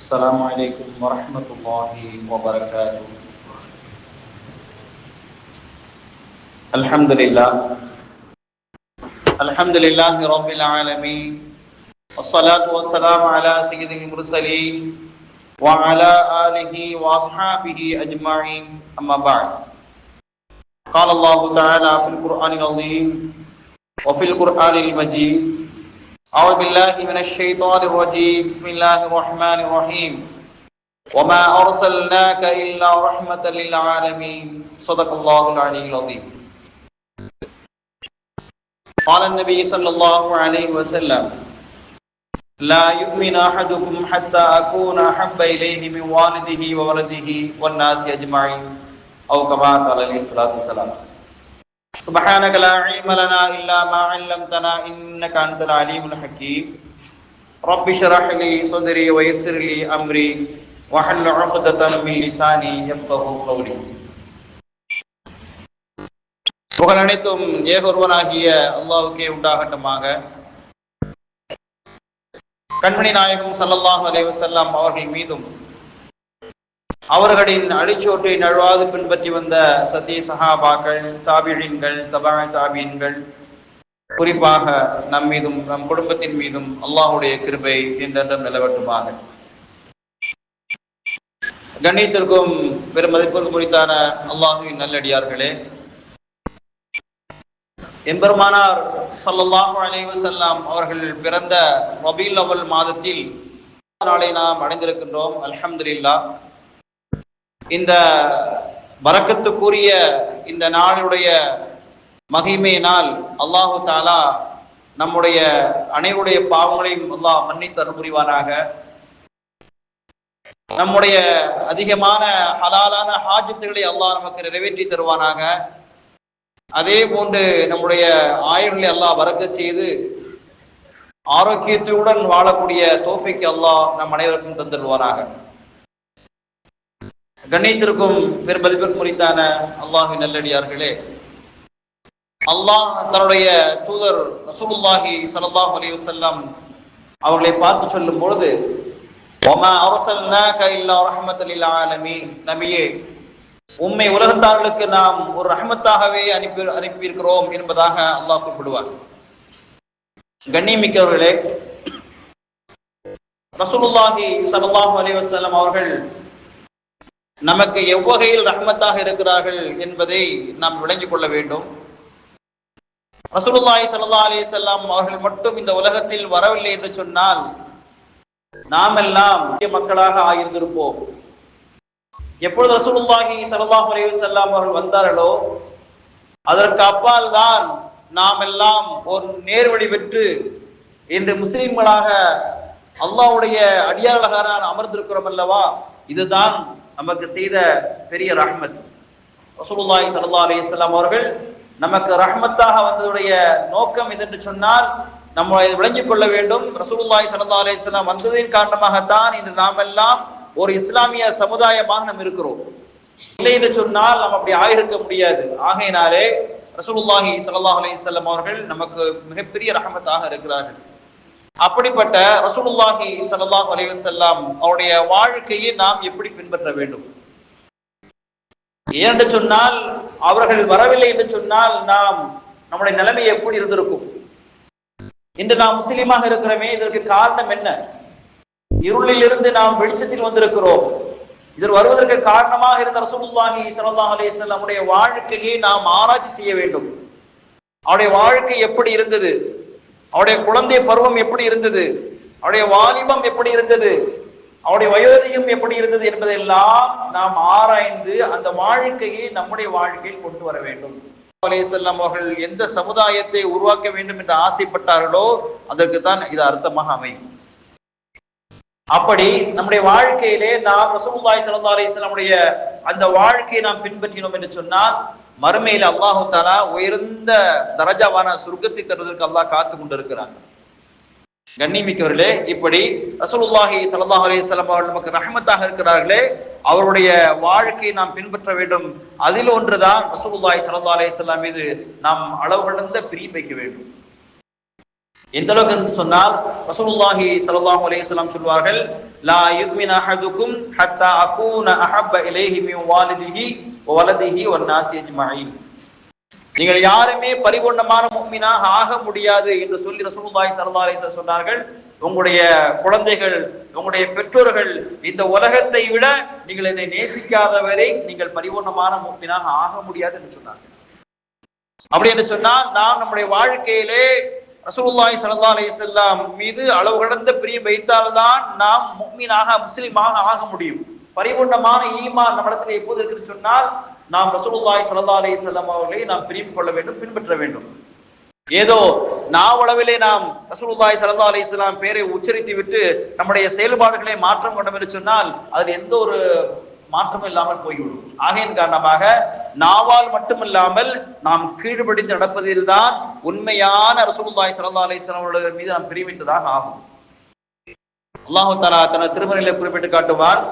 السلام عليكم ورحمة الله وبركاته. الحمد لله. الحمد لله رب العالمين. والصلاة والسلام على سيد المرسلين وعلى آله وأصحابه أجمعين. أما بعد. قال الله تعالى في القرآن العظيم وفي القرآن المجيد أعوذ بالله من الشيطان الرجيم. بسم الله الرحمن الرحيم. وما أرسلناك إلا رحمة للعالمين. صدق الله العلي العظيم. قال النبي صلى الله عليه وسلم لا يؤمن أحدكم حتى أكون أحب إليه من والده وولده والناس أجمعين أو كما قال عليه الصلاة والسلام. سبحانك لا علم لنا إلا ما علمتنا إنك أنت العليم الحكيم رب اشرح لي صدري ويسر لي أمري وحل عقدة من لساني يفقه قولي புகழ் அனைத்தும் ஏகொருவனாகிய அல்லாவுக்கே உண்டாகட்டுமாக கண்மணி நாயகம் ஸல்லல்லாஹு அலைஹி வஸல்லம் அவர்கள் மீதும் அவர்களின் அடிச்சோட்டை நழுவாது பின்பற்றி வந்த சத்திய சஹாபாக்கள் தாபிழின்கள் தபாய் தாபியன்கள் குறிப்பாக நம் மீதும் நம் குடும்பத்தின் மீதும் அல்லாஹுடைய கிருபை என்றென்றும் நிலவட்டுமாக. கண்ணியத்திற்கும் பெரும் மதிப்பிற்கும் முடித்தான அல்லாஹுவின் நல்லடியார்களே எம்பெருமானார் ஸல்லல்லாஹு அலைவு செல்லாம் அவர்கள் பிறந்த ரபீல் அவல் மாதத்தில் நாளை நாம் அடைந்திருக்கின்றோம். அல்ஹம்துலில்லாஹ். இந்த வரக்கத்துக்குரிய இந்த நாளுடைய மகிமையினால் அல்லாஹு தாலா நம்முடைய அனைவருடைய பாவங்களையும் அல்லாஹ் மன்னித்து அருள் புரிவானாக. நம்முடைய அதிகமான ஹலாலான ஹாஜத்துகளை அல்லாஹ் நமக்கு நிறைவேற்றி தருவானாக. அதே போன்று நம்முடைய ஆயுள்களை அல்லாஹ் வரக்க செய்து ஆரோக்கியத்துடன் வாழக்கூடிய தோஃபிக்கு அல்லாஹ் நம் அனைவருக்கும் தந்துடுவானாக கண்ணியத்திற்கும் பெருமதிப்பிற்கு முறைத்தான அல்லாஹின் நல்லடியார்களே அல்லாஹ் தன்னுடைய தூதர் ரசூலுல்லாஹி ஸல்லல்லாஹு அலைஹி வஸல்லம் அவர்களை பார்த்து சொல்லும் பொழுது வமா அர்சல்னாக இல்லா நபியே உண்மை உலகத்தார்களுக்கு நாம் ஒரு ரஹமத்தாகவே அனுப்பி அனுப்பியிருக்கிறோம் என்பதாக அல்லாஹ் குறிப்பிடுவார். கண்ணியமிக்கவர்களே ரசூலுல்லாஹி ஸல்லல்லாஹு அலைஹி வஸல்லம் அவர்கள் நமக்கு எவ்வகையில் ரஹ்மத்தாக இருக்கிறார்கள் என்பதை நாம் விளங்கிக் கொள்ள வேண்டும். ரசூலுல்லாஹி சல்லா அலி வஸல்லம் அவர்கள் மட்டும் இந்த உலகத்தில் வரவில்லை என்று சொன்னால் நாம் எல்லாம் மக்களாக ஆகியிருந்திருப்போம் எப்பொழுது ரசூலுல்லாஹி சல்லாஹ் அலி வஸல்லம் அவர்கள் வந்தார்களோ அதற்கு அப்பால் தான் நாம் எல்லாம் ஒரு நேர்வழி பெற்று இன்று முஸ்லிம்களாக அல்லாவுடைய அடியார்களாக அமர்ந்திருக்கிறோம் அல்லவா? இதுதான் நமக்கு செய்த பெரிய ரஹ்மத். ரசூலுல்லாஹி ஸல்லல்லாஹு அலைஹி வஸல்லம் அவர்கள் நமக்கு ரஹ்மத்தாக வந்ததுடைய நோக்கம் இது என்று சொன்னால் நம்ம இதை விளங்கிக் கொள்ள வேண்டும். ரசூலுல்லாஹி ஸல்லல்லாஹு அலைஹி வஸல்லம் வந்ததின் காரணமாகத்தான் இன்று நாம் எல்லாம் ஒரு இஸ்லாமிய சமுதாயமாக நாம் இருக்கிறோம். இல்லை என்று சொன்னால் நாம் அப்படி ஆயிருக்க முடியாது. ஆகையினாலே ரசூலுல்லாஹி ஸல்லல்லாஹு அலைஹி வஸல்லம் அவர்கள் நமக்கு மிகப்பெரிய ரஹமத்தாக இருக்கிறார்கள். அப்படிப்பட்ட ரசூலுல்லாஹி சல்லாஹ் அலைஹி செல்லாம் அவருடைய வாழ்க்கையை நாம் எப்படி பின்பற்ற வேண்டும்? ஏனென்று சொன்னால் அவர்கள் வரவில்லை என்று சொன்னால் நாம் நம்முடைய நிலைமை எப்படி இருந்திருக்கும்? இன்று நாம் முஸ்லீமாக இருக்கிறோமே இதற்கு காரணம் என்ன? இருளில் இருந்து நாம் வெளிச்சத்தில் வந்திருக்கிறோம். இதில் வருவதற்கு காரணமாக இருந்த ரசூலுல்லாஹி சல்லாஹ் அலைஹி வஸல்லமுடைய வாழ்க்கையை நாம் ஆராய்ச்சி செய்ய வேண்டும். அவருடைய வாழ்க்கை எப்படி இருந்தது? அவருடைய குழந்தை பருவம் எப்படி இருந்தது? அவருடைய வாலிபம் எப்படி இருந்தது? அவருடைய வயோதிகம் எப்படி இருந்தது என்பதெல்லாம் நாம் ஆராய்ந்து அந்த வாழ்க்கையை நம்முடைய வாழ்க்கையில் கொண்டு வர வேண்டும். அலேசல்லாம் அவர்கள் எந்த சமுதாயத்தை உருவாக்க வேண்டும் என்று ஆசைப்பட்டார்களோ அதற்கு தான் இது அர்த்தமாக அமையும். அப்படி நம்முடைய வாழ்க்கையிலே நாம் ரசூலுல்லாஹி ஸல்லல்லாஹு நம்முடைய அந்த வாழ்க்கையை நாம் பின்பற்றினோம் என்று சொன்னால் மறுமையில் அல்லாஹு தாலா உயர்ந்த தரஜாவான சுருக்கத்தை தருவதற்கு அல்லாஹ் காத்து கொண்டிருக்கிறாங்க கண்ணிமிக்கவர்களே இப்படி ரசூலுல்லாஹி சல்லாஹ் அலிஸ்லாம் அவர்கள் நமக்கு ரஹமத்தாக இருக்கிறார்களே அவருடைய வாழ்க்கையை நாம் பின்பற்ற வேண்டும். அதில் ஒன்றுதான் ரசூலுல்லாஹி சல்லா அலிஸ்லாம் மீது நாம் அளவு கடந்த பிரியம் வைக்க வேண்டும். எந்த அளவுக்கு என்று சொன்னால் ரசூலுல்லாஹி சல்லாஹ் அலிஸ்லாம் சொல்வார்கள் லா யுக்மின் அஹதுக்கும் ஹத்தா அகூன அஹப்ப இலைஹி மின் வாலிதிஹி வலதிஹி வன் நாசி அஜ்மஈன் நீங்கள் யாருமே பரிபூர்ணமான முக்மினாக ஆக முடியாது என்று சொல்லி ரசூலுல்லாஹி ஸல்லல்லாஹு அலைஹி சொன்னார்கள். உங்களுடைய குழந்தைகள் உங்களுடைய பெற்றோர்கள் இந்த உலகத்தை விட நீங்கள் என்னை நேசிக்காதவரை நீங்கள் பரிபூர்ணமான முக்மினாக ஆக முடியாது என்று சொன்னார்கள். அப்படி என்று சொன்னால் நாம் நம்முடைய வாழ்க்கையிலே ரசூலுல்லாஹி ஸல்லல்லாஹு அலைஹி வஸல்லம் மீது அளவு கடந்த பிரியம் வைத்தால்தான் நாம் முக்மீனாக முஸ்லிமாக ஆக முடியும். பரிபூர்ணமான ஈமான் நம்மிடத்தில் எப்போது இருக்குன்னு சொன்னால் நாம் ரசூலுல்லாய் சல்லா அலி வஸல்லம் அவர்களை நாம் பிரிந்து கொள்ள வேண்டும் பின்பற்ற வேண்டும். ஏதோ நாவளவிலே நாம் ரசூலுல்லாய் சல்லா அலி இஸ்லாம் பேரை உச்சரித்து விட்டு நம்முடைய செயல்பாடுகளை மாற்றம் கொண்டோம் என்று சொன்னால் அதில் எந்த ஒரு மாற்றமும் இல்லாமல் போய்விடும். ஆகையின் காரணமாக நாவால் மட்டுமில்லாமல் நாம் கீழ்படிந்து நடப்பதில் தான் உண்மையான ரசூலுல்லாய் சல்லா அலைஹி வஸல்லம் அவர்கள் மீது நாம் பிரிவித்ததாக ஆகும். அல்லாஹு தஆலா தனது திருமறையிலே குறிப்பிட்டு காட்டுவான்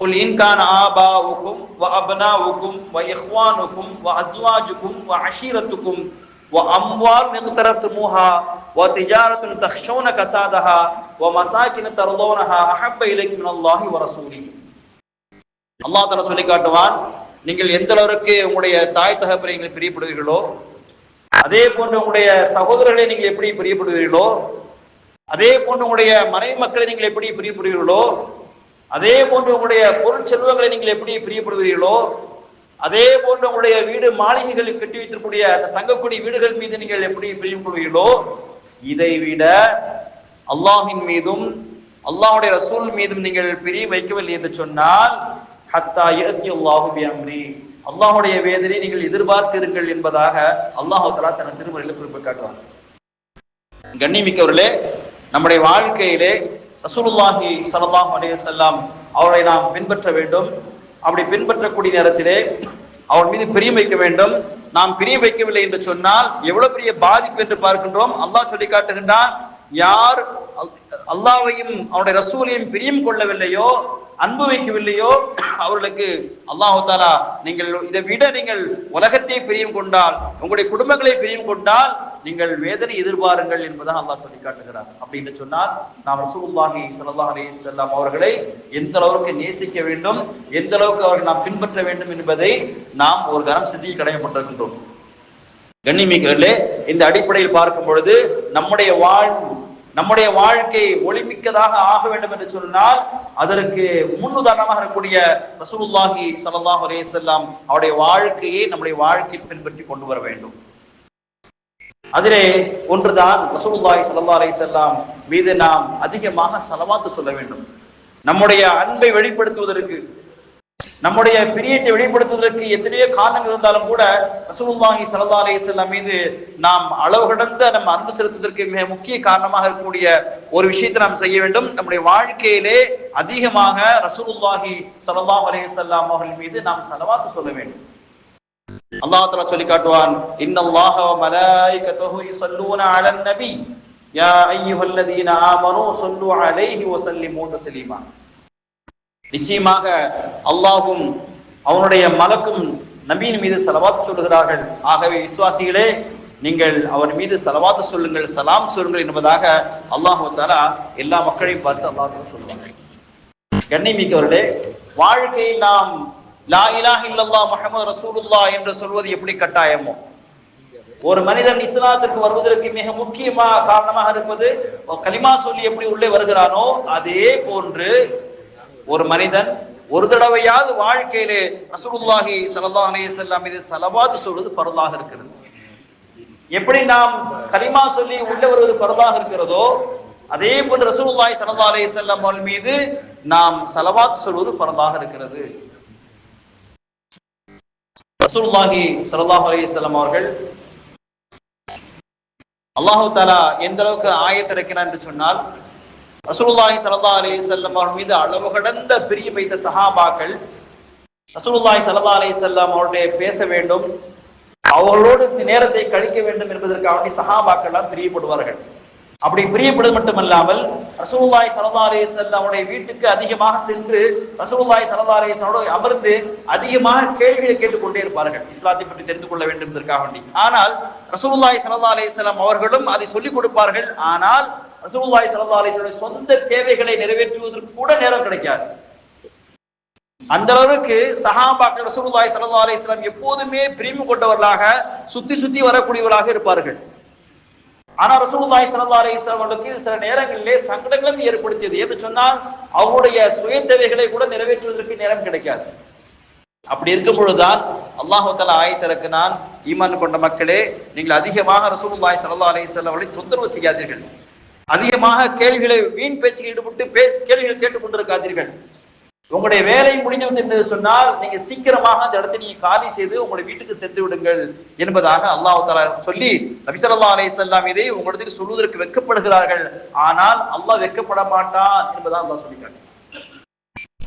قل إن كان آباؤكم وأبناؤكم وإخوانكم وأزواجكم وعشيرتكم وأموال اقترفتموها وتجارة تخشون كسادها ومساكن ترضونها أحب إليكم من الله ورسوله அல்லாஹ் தஆலா சொல்லி காட்டுவான் நீங்கள் எந்த அளவுக்கு உங்களுடைய தாய் தகப்பனை நீங்கள் பிரியப்படுவீர்களோ அதே போன்று உங்களுடைய சகோதரர்களை நீங்கள் எப்படி பிரியப்படுவீர்களோ அதே போன்று உங்களுடைய மனைவி மக்களை நீங்கள் எப்படி பிரியப்படுவீர்களோ அதே போன்று உங்களுடைய பொருட்செல்வங்களை நீங்கள் எப்படி பிரியப்படுவீர்களோ அதே போன்று உங்களுடைய வீடு மாளிகைகளில் கட்டி வைத்திருக்கக்கூடிய அந்த தங்கக்கூடிய வீடுகள் மீது நீங்கள் எப்படி பிரியப்படுவீர்களோ இதை விட அல்லாஹின் மீதும் அல்லாஹ்வுடைய ரசூல் மீதும் நீங்கள் பிரிய வைக்கவில்லை என்று சொன்னால் ஹத்தா இரத்தி அல்லாஹு அம்ரி அல்லாஹுடைய வேதனை நீங்கள் எதிர்பார்த்திருங்கள் என்பதாக அல்லாஹ் தலா தன திருமறையில் குறிப்பிட்டாட்டுவாங்க கண்ணி கண்ணிமிக்கவர்களே நம்முடைய வாழ்க்கையிலே ரசூலுல்லாஹி ஸல்லல்லாஹு அலேசல்லாம் அவரை நாம் பின்பற்ற வேண்டும். அப்படி பின்பற்றக்கூடிய நேரத்திலே அவர் மீது பிரியம் வைக்க வேண்டும். நாம் பிரியம் வைக்கவில்லை என்று சொன்னால் எவ்வளவு பெரிய பாதிப்பு என்று பார்க்கின்றோம். அல்லாஹ் சொல்லி காட்டுகின்றான் யார் அல்லாவையும் அவனுடைய ரசூலையும் பிரியம் கொள்ளவில்லையோ அன்பு வைக்கவில்லையோ அவர்களுக்கு அல்லாஹு தாலா நீங்கள் இதை விட நீங்கள் உலகத்தை பிரியம் கொண்டால் உங்களுடைய குடும்பங்களை பிரியம் கொண்டால் நீங்கள் வேதனை எதிர்பாருங்கள் என்பதை அல்லாஹ் சொல்லி காட்டுகிறார் அப்படின்னு சொன்னால் நாம் ரசூல்லாஹி ஸல்லல்லாஹு அலி வஸல்லம் அவர்களை எந்த அளவுக்கு நேசிக்க வேண்டும் எந்த அளவுக்கு அவர்கள் நாம் பின்பற்ற வேண்டும் என்பதை நாம் ஒரு கரம் சிந்திக்க கடமைப்பட்டிருக்கின்றோம். கண்ணிமிகளே இந்த அடிப்படையில் பார்க்கும் பொழுது நம்முடைய வாழ்வு நம்முடைய வாழ்க்கை ஒளிமிக்கதாக ஆக வேண்டும் என்று சொன்னால் அதற்கு முன்னுதாரணமாக இருக்கக்கூடிய ரசூலுல்லாஹி சல்லாஹ் அலைஹி செல்லாம் அவருடைய வாழ்க்கையை நம்முடைய வாழ்க்கையை பின்பற்றி கொண்டு வர வேண்டும். அதிலே ஒன்றுதான் ரசூலுல்லாஹி சல்லா அலே செல்லாம் மீது நாம் அதிகமாக செலவாத்து சொல்ல வேண்டும். நம்முடைய அன்பை வெளிப்படுத்துவதற்கு நம்முடைய பிரியத்தை வெளிப்படுத்துவதற்கு எத்தனையோ காரணங்கள் இருந்தாலும் கூட ரசூலுல்லாஹி சல்லா அலைஹி மீது நாம் அளவு கடந்த நம்ம அன்பு செலுத்துவதற்கு மிக முக்கிய காரணமாக இருக்கக்கூடிய ஒரு விஷயத்தை நாம் செய்ய வேண்டும். நம்முடைய வாழ்க்கையிலே அதிகமாக ரசூலுல்லாஹி ஸல்லல்லாஹு அலைஹி அவர்கள் மீது நாம் ஸலவாத்து சொல்ல வேண்டும். அல்லாஹ் தலா சொல்லி காட்டுவான் இன்னல்லாஹ வ மலாயிகத்துஹு யுஸல்லூன அலன் நபி. யா அய்யுஹல்லதீன ஆமனூ ஸல்லு அலைஹி வ ஸல்லிமூ தஸ்லீமா. நிச்சயமாக அல்லாஹ்வும் அவனுடைய மலக்கும் நபியின் மீது செலவாத்து சொல்லுகிறார்கள் ஆகவே விசுவாசிகளே நீங்கள் அவர் மீது செலவாத்து சொல்லுங்கள் சலாம் சொல்லுங்கள் என்பதாக அல்லாஹு தாலா எல்லா மக்களையும் பார்த்து அல்லாஹ் சொல்லுவாங்க. கண்ணிமிக்கவர்களே வாழ்க்கையில் நாம் லா இலாஹ இல்லல்லா முஹம்மது ரசூலுல்லா என்று சொல்வது எப்படி கட்டாயமோ? ஒரு மனிதன் இஸ்லாத்திற்கு வருவதற்கு மிக முக்கியமாக காரணமாக இருப்பது கலிமா சொல்லி எப்படி உள்ளே வருகிறானோ அதே போன்று ஒரு மனிதன் ஒரு தடவையாவது வாழ்க்கையிலே ரசூலுல்லாஹி ஸல்லல்லாஹு அலையம் இது மீது சொல்வது ஃபர்லாக இருக்கிறது. எப்படி நாம் கலிமா சொல்லி உள்ளே வருவது பரதாக இருக்கிறதோ அதே போன்று ரசூலுல்லாஹி ஸல்லல்லாஹு அலைஹி அவர்கள் மீது நாம் சலவாத் சொல்வது பரதாக இருக்கிறது. ரசூலுல்லாஹி ஸல்லல்லாஹு அலைஹி அவர்கள் அல்லாஹு தாலா எந்த அளவுக்கு ஆயத்திறக்கிறான் என்று சொன்னால் ரசூலுல்லாஹி சல்லா அலி செல்லம் அவர்கள் மீது அளவு கடந்த பிரியம் வைத்த சஹாபாக்கள் ரசூலுல்லாஹி சல்லா அலி செல்லம் அவருடைய பேச வேண்டும் அவர்களோடு நேரத்தை கழிக்க வேண்டும் என்பதற்காக வேண்டி சஹாபாக்கள் எல்லாம் பிரியப்படுவார்கள். அப்படி பிரியப்படுவது மட்டுமல்லாமல் ரசூலுல்லாய் ஸல்லல்லாஹு அலைஹி அவருடைய வீட்டுக்கு அதிகமாக சென்று ரசூலுல்லாய் ஸல்லல்லாஹு அலைஹி அமர்ந்து அதிகமாக கேள்விகளை கேட்டுக்கொண்டே இருப்பார்கள். இஸ்லாத்தை பற்றி தெரிந்து கொள்ள வேண்டும் என்பதற்காக வேண்டி. ஆனால் ரசூலுல்லாய் ஸல்லல்லாஹு அலைஹி அவர்களும் அதை சொல்லிக் கொடுப்பார்கள். ஆனால் ரசூல்லாய் சல்லா அலைஹி சொந்த தேவைகளை நிறைவேற்றுவதற்கு கூட நேரம் கிடைக்காது. அந்த அளவுக்கு சஹாபாக்கள் ரசூலுல்லாஹி சல்லா அலிஸ்லாம் எப்போதுமே பிரிவு கொண்டவர்களாக சுத்தி சுத்தி வரக்கூடியவர்களாக இருப்பார்கள். ஆனா ரசூலுல்லாஹி சல்லா அலிஸ்லாம் அவர்களுக்கு சில நேரங்களிலே சங்கடங்களும் ஏற்படுத்தியது. என்று சொன்னால் அவருடைய சுய தேவைகளை கூட நிறைவேற்றுவதற்கு நேரம் கிடைக்காது. அப்படி இருக்கும் பொழுதுதான் அல்லாஹால ஆயத்திற்கு நான் ஈமான் கொண்ட மக்களே நீங்கள் அதிகமாக ரசூலுல்லாஹி சல்லா அலைஹி அவர்களை தொந்தரவு செய்யாதீர்கள். அதிகமாக கேள்விகளை வீண் பேச்சில் ஈடுபட்டு பேசி கேள்விகள் கேட்டுக் கொண்டிருக்காதீர்கள் உங்களுடைய வேலை முடிஞ்சது என்று சொன்னால் நீங்க சீக்கிரமாக அந்த இடத்தை நீங்க காலி செய்து உங்களுடைய வீட்டுக்கு சென்று விடுங்கள் என்பதாக அல்லாஹு தாலா சொல்லி நபி அலே அலைஹி இதை உங்களுக்கு சொல்வதற்கு வெக்கப்படுகிறார்கள் ஆனால் அல்லாஹ் வெக்கப்பட மாட்டான் என்பதாக அல்லாஹ் சொல்லிட்டாங்க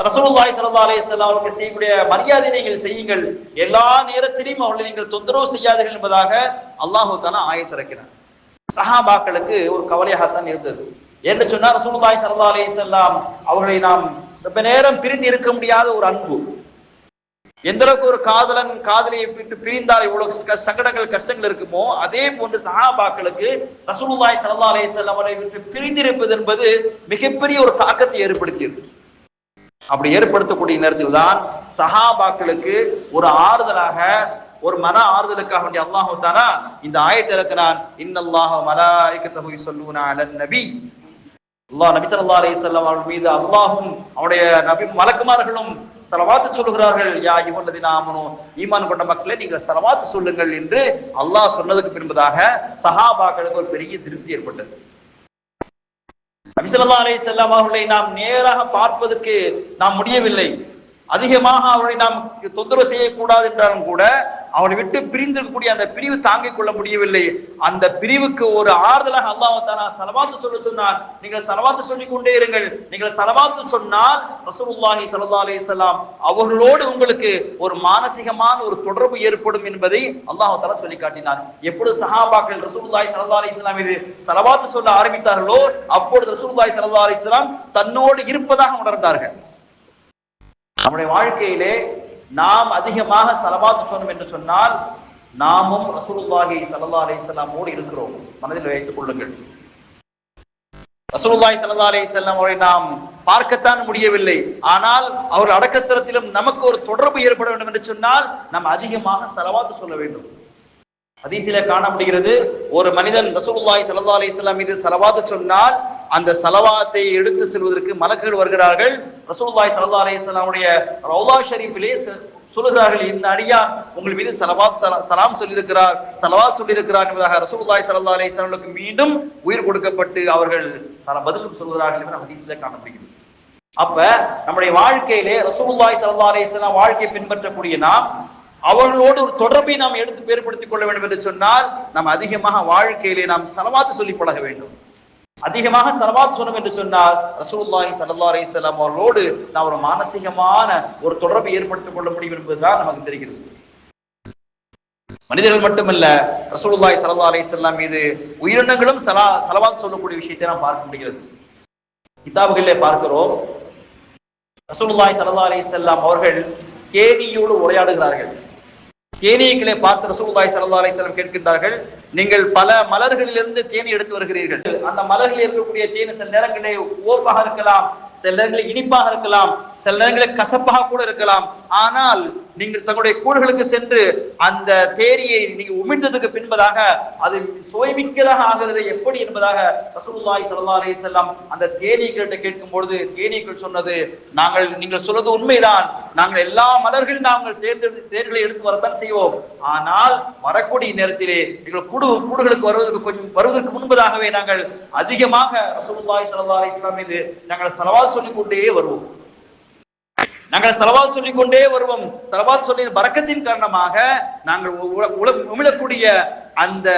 ரசூல்லாய் சல்லா அலே அவர்களுக்கு செய்யக்கூடிய மரியாதை நீங்கள் செய்யுங்கள். எல்லா நேரத்திலையும் அவர்களை நீங்கள் தொந்தரவு செய்யாதீர்கள் என்பதாக அல்லாஹு தாலா ஆயத்திறக்கிறார் சஹாபாக்களுக்கு ஒரு கவலையாகத்தான் இருந்தது. என்று சொன்னார் ரசூலுல்லாஹி ஸல்லல்லாஹு அலைஹி வஸல்லம் அவர்களை நாம் ரொம்ப நேரம் பிரிந்து இருக்க முடியாத ஒரு அன்பு. எந்த அளவுக்கு ஒரு காதலன் காதலியை விட்டு பிரிந்தால் இவ்வளவு சங்கடங்கள் கஷ்டங்கள் இருக்குமோ அதே போன்று சஹாபாக்களுக்கு ரசூலுல்லாஹி ஸல்லல்லாஹு அலைஹி வஸல்லம் அவரை விட்டு பிரிந்திருப்பது என்பது மிகப்பெரிய ஒரு தாக்கத்தை ஏற்படுத்தியது. அப்படி ஏற்படுத்தக்கூடிய நேரத்தில் தான் சஹாபாக்களுக்கு ஒரு ஆறுதலாக ஒரு மன ஆறுதலுக்காக வேண்டிய அல்லாஹு தானா இந்த ஆயத்தை இறக்கிறான். இன்னல்லாஹ மலாயிகத்தஹு சொல்லுவனா அலன் நபி. அல்லாஹ் நபி சல்லா அலி சொல்லம் அவர்கள் மீது அல்லாஹும் அவனுடைய நபி மலக்குமார்களும் செலவாத்து சொல்லுகிறார்கள். யா அய்யுஹல்லதீன நாமனும் ஈமான் கொண்ட மக்களை நீங்கள் செலவாத்து சொல்லுங்கள் என்று அல்லாஹ் சொன்னதுக்கு பின்பதாக சஹாபாக்களுக்கு ஒரு பெரிய திருப்தி ஏற்பட்டது. நபி ஸல்லல்லாஹு அலி செல்லம் அவர்களை நாம் நேராக பார்ப்பதற்கு நாம் முடியவில்லை. அதிகமாக அவனை நாம் தொந்தரவு செய்யக்கூடாது என்றாலும் கூட அவனை விட்டு பிரிந்திருக்கக்கூடிய அந்த பிரிவு தாங்கிக் கொள்ள முடியவில்லை. அந்த பிரிவுக்கு ஒரு ஆறுதலாக அல்லாஹ் சலவாத்து சொல்ல சொன்னார் நீங்கள் சலவாத்து சொல்லிக் கொண்டே இருங்கள். நீங்கள் சலவாத்து சொன்னால் ரசூலுல்லாஹி சல்லா அலைஹி அவர்களோடு உங்களுக்கு ஒரு மானசீகமான ஒரு தொடர்பு ஏற்படும் என்பதை அல்லாஹாலா சொல்லி காட்டினார் எப்பொழுது சஹாபாக்கள் ரசூலுல்லாஹி சல்லா அலைஹி இது சலவாத்து சொல்ல ஆரம்பித்தார்களோ அப்பொழுது ரசூலுல்லாஹி சல்லா அலைஹி தன்னோடு இருப்பதாக உணர்ந்தார்கள். நம்முடைய வாழ்க்கையிலே நாம் அதிகமாக சலவாத்து சொன்னோம் என்று சொன்னால் நாமும் ரசூலுல்லாஹி சல்லா அலிசல்லாமோடு இருக்கிறோம். மனதில் வைத்துக் கொள்ளுங்கள். ரசூலுல்லாஹி சல்லா அலிசல்லாம் அவரை நாம் பார்க்கத்தான் முடியவில்லை. ஆனால் அவர் அடக்கஸ்தலத்திலும் நமக்கு ஒரு தொடர்பு ஏற்பட வேண்டும் என்று சொன்னால் நாம் அதிகமாக சலவாத்து சொல்ல வேண்டும். ஹதீசில காணப்படுகிறது ஒரு மனிதன் ரசூலுல்லாஹி ஸல்லல்லாஹு அலி இஸ்லாம் மீது ஸலவாத் சொன்னால் அந்த செலவாத்தை எடுத்து செல்வதற்கு மலக்குகள் வருகிறார்கள். ரசூல்லாய் ஸல்லல்லாஹு அலி இஸ்லாமுடைய ரௌலா ஷரீஃபிலே சொல்லுகிறார்கள் இந்த அடியார் உங்கள் மீது சலவாத் சலாம் சொல்லியிருக்கிறார் சலவாத் சொல்லியிருக்கிறார் என்பதாக ரசூலுல்லாஹி ஸல்லல்லாஹு அலி இஸ்லாமுக்கு மீண்டும் உயிர் கொடுக்கப்பட்டு அவர்கள் சல பதில் சொல்கிறார்கள் என்று ஹதீஸிலே காணப்படுகிறது. அப்ப நம்முடைய வாழ்க்கையிலே ரசூல்லாய் ஸல்லல்லாஹு அலி இஸ்லாம் வாழ்க்கையை பின்பற்றக்கூடிய நாம் அவர்களோடு ஒரு தொடர்பை நாம் எடுத்து ஏற்படுத்திக் கொள்ள வேண்டும் என்று சொன்னால் நாம் அதிகமாக வாழ்க்கையிலே நாம் சலவாத்து சொல்லி பழக வேண்டும். அதிகமாக சலவாத் சொன்னோம் என்று சொன்னால் ரசூல்லாஹி சல்லா அலைஹி அவர்களோடு நாம் ஒரு மானசீகமான ஒரு தொடர்பை ஏற்படுத்திக் கொள்ள முடியும் என்பதுதான் நமக்கு தெரிகிறது. மனிதர்கள் மட்டுமல்ல ரசூலுல்லாஹி சல்லா அலைஹி மீது உயிரினங்களும் சலா சலவாத் சொல்லக்கூடிய விஷயத்தை நாம் பார்க்க முடிகிறது. கிதாபுகளிலே பார்க்கிறோம் ரசூலுல்லாஹி சல்லா அலைஹி அவர்கள் தேனியோடு உரையாடுகிறார்கள். தேனீக்களை பார்த்து ரசூலுல்லாஹி சல்லா அலிஸ்லாம் கேட்கின்றார்கள் நீங்கள் பல மலர்களிலிருந்து தேனி எடுத்து வருகிறீர்கள். அந்த மலர்களில் இருக்கக்கூடிய தேனி சில நேரங்களில் ஓப்பாக இருக்கலாம் சில நேரங்களில் இனிப்பாக இருக்கலாம் சில நேரங்களில் கசப்பாக கூட இருக்கலாம். ஆனால் நீங்கள் தங்களுடைய கூடுகளுக்கு சென்று அந்த தேரியை நீங்க உமிழ்ந்ததுக்கு பின்பதாக அது சுவைமிக்கதாக ஆகிறது எப்படி என்பதாக ரசூல்லாய் சல்லா அலி செல்லாம் அந்த தேனீக்கள்கிட்ட கேட்கும் பொழுது தேனீக்கள் சொன்னது நாங்கள் நீங்கள் சொல்வது உண்மைதான். நாங்கள் எல்லா மலர்களும் நாங்கள் தேர்ந்தெடு தேர்களை எடுத்து வரத்தான் செய்வோம். ஆனால் வரக்கூடிய நேரத்திலே எங்கள் கூடு கூடுகளுக்கு வருவதற்கு கொஞ்சம் வருவதற்கு முன்பதாகவே நாங்கள் அதிகமாக ரசூல்லாய் சல்லா அலி இஸ்லாம் மீது நாங்கள் ஸலவாத் சொல்லிக் கொண்டே வருவோம். நாங்கள் செலவால் சொல்லிக் கொண்டே வருவோம். செலவால் சொல்லிய பறக்கத்தின் காரணமாக நாங்கள் உமிழக்கூடிய அந்த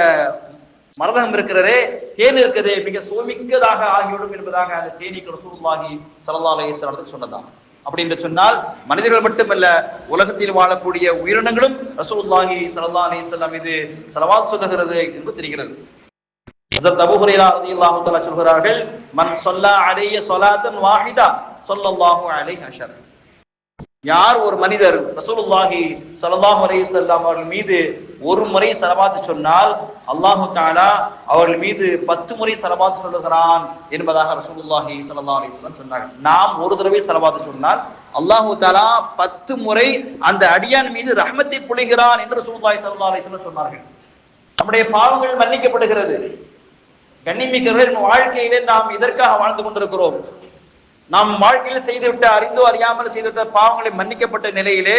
மரதகம் இருக்கிறதே தேன் இருக்கிறதே மிக சுவமிக்கதாக ஆகிவிடும் என்பதாக அந்த தேனீக்கு ரசூலுல்லாஹி ஸல்லல்லாஹு அலைஹி வஸல்லம் சொன்னதாம். அப்படி என்று சொன்னால் மனிதர்கள் மட்டுமல்ல உலகத்தில் வாழக்கூடிய உயிரினங்களும் ரசூல்லாஹி சல்லா அலைஹி வஸல்லம் இது சொல்லுகிறது என்று தெரிகிறது. ஹஸரத் அபூ ஹுரைரா ரலியல்லாஹு தஆலா சொல்கிறார்கள் மன் ஸல்லா அலைய ஸலாத்தன் வாஹிதா ஸல்லல்லாஹு அலைஹி ஹஷர் யார் ஒரு மனிதர் ரசூலுல்லாஹி சலல்லாஹ் அலி சொல்லாம் அவர்கள் மீது ஒரு முறை சலபாத்து சொன்னால் அல்லாஹு தஆலா அவர்கள் மீது பத்து முறை சலபாத்து சொல்லுகிறான் என்பதாக ரசூலுல்லாஹி ஸல்லல்லாஹு அலைஹி சொன்னார்கள். நாம் ஒரு தடவை சலபாத்து சொன்னால் அல்லாஹு தாலா பத்து முறை அந்த அடியான் மீது ரஹமத்தை புழிகிறான் என்று ரசூலுல்லாஹி ஸல்லல்லாஹு அலைஹி சொன்னார்கள். நம்முடைய பாவங்கள் மன்னிக்கப்படுகிறது. கண்ணிமிக்கவர்கள் வாழ்க்கையிலே நாம் இதற்காக வாழ்ந்து கொண்டிருக்கிறோம்? நாம் வாழ்க்கையில் செய்துவிட்ட அறிந்தோ அறியாமல் செய்துவிட்ட பாவங்களை மன்னிக்கப்பட்ட நிலையிலே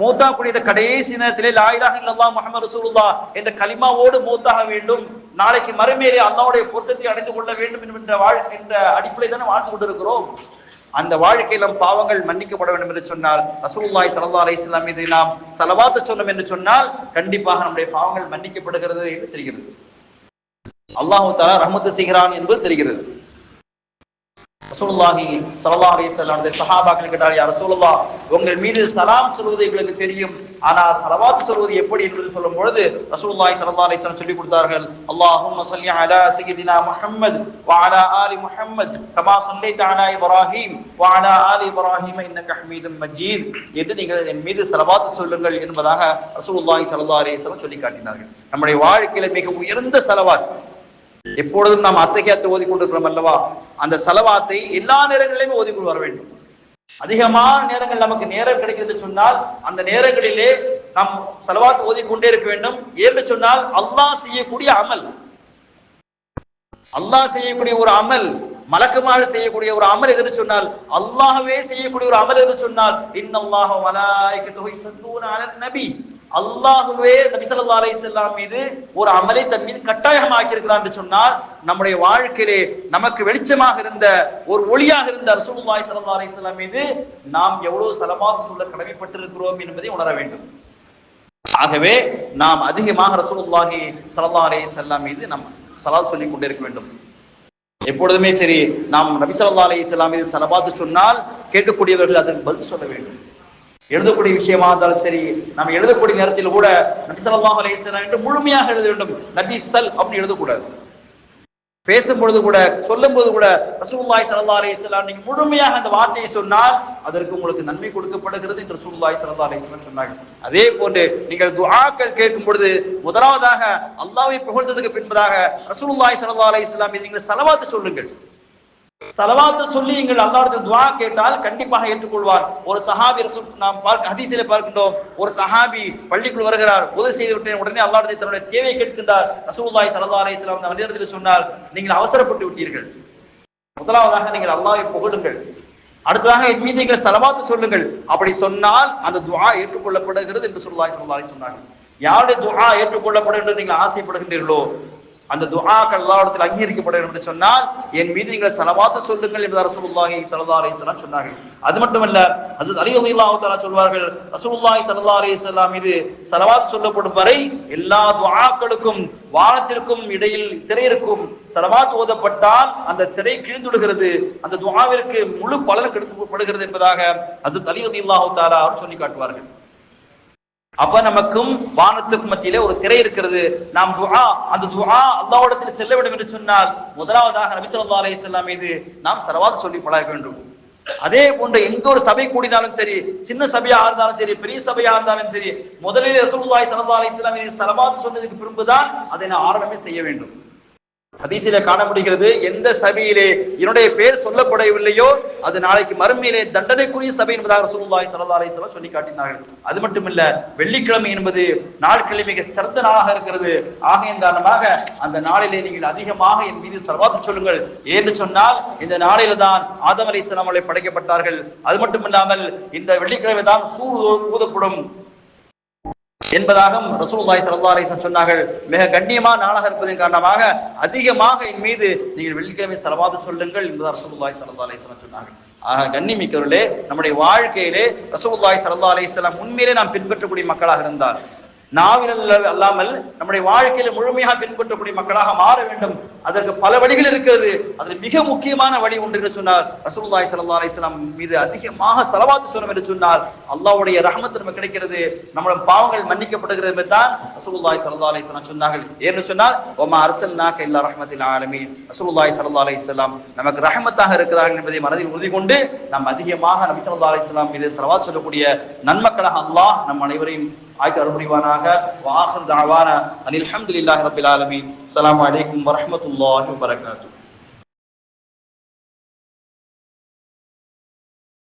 மூத்தா கூடிய கடைசி நேரத்திலே லாயிலாக இல்லல்லா முகமது ரசூலுல்லா என்ற கலிமாவோடு மூத்தாக வேண்டும். நாளைக்கு மறுமையிலே அல்லாவுடைய பொருத்தத்தை அடைந்து கொள்ள வேண்டும் என்கின்ற வாழ் என்ற அடிப்படை தானே வாழ்ந்து கொண்டிருக்கிறோம். அந்த வாழ்க்கையில் நம் பாவங்கள் மன்னிக்கப்பட வேண்டும் என்று சொன்னால் ரசூல்லாய் ஸல்லல்லாஹு அலைஹி இஸ்லாம் மீது நாம் ஸலவாத்து சொன்னோம் என்று சொன்னால் கண்டிப்பாக நம்முடைய பாவங்கள் மன்னிக்கப்படுகிறது என்று தெரிகிறது. அல்லாஹு தஆலா ரஹமத்து செய்கிறான் என்பது தெரிகிறது. ரசூலுல்லாஹி ஸல்லல்லாஹு அலைஹி சஹாபாக்கள் கேட்டார் யார் ரசூலுல்லாஹ் உங்கள் மீது சலாம் சொல்வது எங்களுக்கு தெரியும். ஆனா சலவாத் சொல்வது எப்படி? என்று சொல்லும் பொழுது ரசூலுல்லாஹி ஸல்லல்லாஹு அலைஹி வஸல்லம் சொல்லி கொடுத்தார்கள் அல்லாஹும் ஸல்லி அலா சையதினா முஹம்மத் வ ஆலி முஹம்மத் கமா ஸல்லைத அலா இப்ராஹிம் வ ஆலி இப்ராஹிம் இன்னக ஹமீதும் மஜீத். என்று நீங்கள் என் மீது சலவாத் சொல்லுங்கள் என்பதாக ரசூலுல்லாஹி ஸல்லல்லாஹு அலைஹி சொல்லி காட்டினார்கள். நம்முடைய வாழ்க்கையில மிக உயர்ந்த சலவாத் எப்பொழுதும் நாம் அத்தகையத்தை ஓதிக்கொண்டிருக்கிறோம் அல்லவா? அந்த செலவாத்தை எல்லா நேரங்களிலுமே ஓதிக்கொண்டு வர வேண்டும். அதிகமான நேரங்கள் நமக்கு நேரம் கிடைக்கிறது சொன்னால் அந்த நேரங்களிலே நாம் செலவாத்து ஓதிக்கொண்டே இருக்க வேண்டும் என்று சொன்னால் அல்லாஹ் செய்யக்கூடிய அமல். அல்லாஹ் செய்யக்கூடிய ஒரு அமல் மலக்குமாறு செய்யக்கூடிய ஒரு அமல் எதுன்னு சொன்னால் அல்லாஹ்வே செய்யக்கூடிய ஒரு அமல் எதுன்னு சொன்னால் இன்னல்லாஹு மலாயிகத்துஹு யுஸல்லூன அலன் நபி. அல்லாஹுவே நபிசல்லா ஸல்லல்லாஹு அலைஹி மீது ஒரு அமலை தன் மீது கட்டாயமாக்கி இருக்கிறார் என்று சொன்னால் நம்முடைய வாழ்க்கையிலே நமக்கு வெளிச்சமாக இருந்த ஒரு ஒளியாக இருந்த ரசூலுல்லாஹி சல்லா அலைஹி வஸல்லம் மீது நாம் எவ்வளவு சலமாத் சொல்ல கடமைப்பட்டிருக்கிறோம் என்பதை உணர வேண்டும். ஆகவே நாம் அதிகமாக ரசூலுல்லாஹி சல்லா அலைஹி செல்லாம் மீது நாம் சலாத் சொல்லிக் கொண்டிருக்க வேண்டும். எப்பொழுதுமே சரி நாம் நபி சல்லா அலி இஸ்லாம் மீது சலபாத்து சொன்னால் கேட்கக்கூடியவர்கள் அதற்கு பதில் சொல்ல வேண்டும். எழுதக்கூடிய விஷயமா இருந்தாலும் சரி நம்ம எழுதக்கூடிய நேரத்தில் கூட நபி ஸல்லல்லாஹு அலைஹி என்று முழுமையாக எழுத வேண்டும். நபி சல் அப்படின்னு எழுதக்கூடாது. பேசும்பொழுது கூட சொல்லும் போது கூட ரசூல்லாய் சல்லா அலைஹி வஸல்லம் நீங்க முழுமையாக அந்த வார்த்தையை சொன்னால் அதற்கு உங்களுக்கு நன்மை கொடுக்கப்படுகிறது என்று ரசூல்லாய் சல்லா அலைஹி வஸல்லம் அதே போன்று நீங்கள் துஆக்கள் கேட்கும் பொழுது முதலாவதாக அல்லாவை புகழ்ந்ததுக்கு பின்பதாக ரசூல்லாய் சல்லா அலைஹி வஸல்லம் நீங்கள் சலவாத்து சொல்லுங்கள். சலவாத்து சொல்லி எங்கள் அல்லாஹ்விடத்தில் துவா கேட்டால் கண்டிப்பாக ஏற்றுக்கொள்வார். ஒரு சஹாபி நாம் பார்க்க ஹதீசில பார்க்கின்றோம். ஒரு சஹாபி பள்ளிக்குள் வருகிறார். உதவி செய்து விட்டேன். உடனே அல்லாஹ்விடத்தில் தன்னுடைய தேவை கேட்கின்றார். ரசூல்லாய் ஸல்லல்லாஹு அலி இஸ்லாம் மனிதத்தில் சொன்னார் நீங்கள் அவசரப்பட்டு விட்டீர்கள். முதலாவதாக நீங்கள் அல்லாவை புகழுங்கள். அடுத்ததாக என் மீது நீங்கள் சலவாத்து சொல்லுங்கள். அப்படி சொன்னால் அந்த துவா ஏற்றுக்கொள்ளப்படுகிறது என்று சொல்லுவாய் சொல்லி சொன்னார்கள். யாருடைய துவா ஏற்றுக்கொள்ளப்படும் என்று நீங்கள் ஆசைப்படுகின்றீர்களோ அந்த துஹாக்கள் அல்லாஹ்விடத்தில் அங்கீகரிக்கப்பட வேண்டும் என்று சொன்னால் என் மீது நீங்கள் சலவாத்து சொல்லுங்கள் என்று ரசூலுல்லாஹி ஸல்லல்லாஹு அலைஹி வஸல்லம் சொன்னார்கள். அது மட்டுமல்ல ஹஜ்ரத் அலி அலி அல்லாஹாலா சொல்வார்கள் ரசூலுல்லாஹி ஸல்லல்லாஹு அலைஹி மீது சலவாத்து சொல்லப்படும் வரை எல்லா துவாக்களுக்கும் வானத்திற்கும் இடையில் திரை இருக்கும் சலவாத் ஓதப்பட்டால் அந்த திரை கிழிந்துடுகிறது அந்த துவாவிற்கு முழு பலன் கிடைக்கப்படுகிறது என்பதாக ஹஜ்ரத் அலி அலி அல்லாஹாலா அவர் சொல்லி காட்டுவார்கள். அப்ப நமக்கும் வானத்துக்கும் மத்தியிலே ஒரு திரை இருக்கிறது. நாம் துஆ அந்த துஆ அல்லாஹ்விடத்தில் செல்ல வேண்டும் என்று சொன்னால் முதலாவதாக நபி ஸல்லல்லாஹு அலைஹி வஸல்லம் மீது நாம் சலவாத் சொல்லி பழக வேண்டும். அதே போன்ற எங்க ஒரு சபை கூடினாலும் சரி சின்ன சபையா இருந்தாலும் சரி பெரிய சபையா இருந்தாலும் சரி முதலில் ரசூலுல்லாஹி ஸல்லல்லாஹு அலைஹி வஸல்லம் சலவாத் சொன்னதுக்கு பிறகுதான் அதை நான் ஆரம்பமே செய்ய வேண்டும். ஹதீஸிலே காண முடிகிறது எந்த சபையிலே என்னுடைய பேர் சொல்லப்படவில்லையோ அது நாளைக்கு மறுமையிலே தண்டனைக்குரிய சபை என்பதாக ரசூலுல்லாஹி சல்லா அலைஹி சொல்லி காட்டினார்கள். அது மட்டுமில்ல வெள்ளிக்கிழமை என்பது நாட்களில் மிக சிறந்த நாளாக இருக்கிறது. ஆகையின் காரணமாக அந்த நாளிலே நீங்கள் அதிகமாக என் மீது சர்வாத்து சொல்லுங்கள். ஏன்னு சொன்னால் இந்த நாளில தான் ஆதம் அலைஹிஸ்ஸலாம் படைக்கப்பட்டார்கள். அது மட்டுமில்லாமல் இந்த வெள்ளிக்கிழமை தான் சூழ் ஊதப்படும். என்பதாக ரசூல்லாய் சல்லா அலிசன் சொன்னார்கள். மிக கண்ணியமா நாளாக இருப்பதன் காரணமாக அதிகமாக என் மீது நீங்கள் வெள்ளிக்கிழமை செலவாது சொல்லுங்கள் என்பதாக ரசூல்லாய் சல்லா அலிசன் சொன்னார்கள். ஆக கண்ணிமிக்கவர்களே நம்முடைய வாழ்க்கையிலே ரசூல்லாய் சல்லா அலிஸ்லாம் உண்மையிலே நாம் பின்பற்றக்கூடிய மக்களாக இருந்தார். நாவினல் அல்லாமல் நம்முடைய வாழ்க்கையில முழுமையாக பின்பற்றக்கூடிய மக்களாக மாற வேண்டும். அதற்கு பல வழிகள் இருக்கிறது. அதில் மிக முக்கியமான வழி உண்டு என்று சொன்னார். ரசூல்லாய் சல்லா அலிஸ்லாம் மீது அதிகமாக செலவாத்து சொன்னோம் என்று சொன்னார். அல்லாவுடைய ரஹமத்து நமக்கு கிடைக்கிறது. நம்மளோட பாவங்கள் மன்னிக்கப்படுகிறது என்று தான் ரசூல்லாய் சல்லா அலிஸ்லாம் சொன்னார்கள். ஏன்னு சொன்னால் ஒமா நாக்க இல்லா ரஹமத்தில் ஆலமி ரசூல்லாய் சல்லா அலிஸ்லாம் நமக்கு ரஹமத்தாக இருக்கிறார்கள் என்பதை மனதில் உறுதி கொண்டு நாம் அதிகமாக நபி சல்லா அலிஸ்லாம் மீது செலவாத் சொல்லக்கூடிய நன்மக்களாக அல்லாஹ் நம் அனைவரையும் ஆக்கி ஆய்க்கு அருள்புரிவானாக. வாஹர் தாவான. அனில் அல்ஹம்துலில்லாஹி ரப்பில் ஆலமீன். அலாம் வலைக்கம் வரஹ்மத்துல்லாஹி வரகாத்து